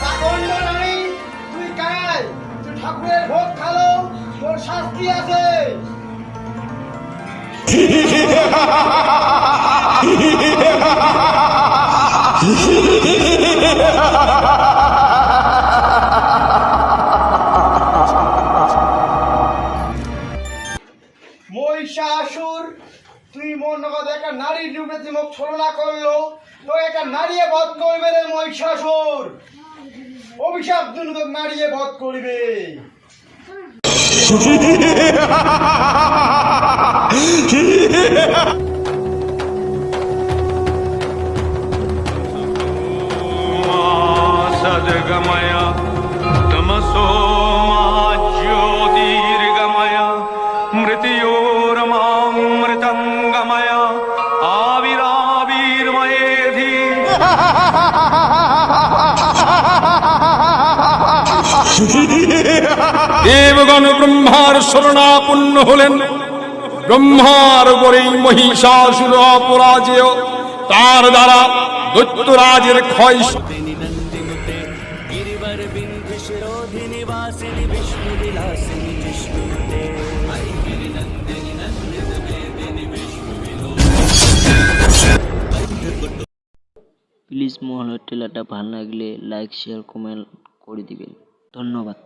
পাগল রানী, তুই কাল তুই ঠাকুরের ভোগ মহিষাসুর তুই মন কথা একটা নারী রূপে তুই মুখ ছলনা করলো তো একটা নারীয়ে বধ করবে রে মহিষাসুর অভিশাপ দুটো তোর নারীয়ে বধ করবে सद्गमय मृत्योर्मामृतङ्गमय आविराविर्मयेधि দেবগণ ব্রহ্মার শরণাপন্ন হলেন ব্রহ্মার উপরেই মহিষাসুর অপরাজেয় তার দ্বারা দৈত্যরাজের ক্ষয় नन्दिनुते প্লিজ মহলের এটা ভালো লাগলে লাইক শেয়ার কমেন্ট করে দিবেন। ধন্যবাদ।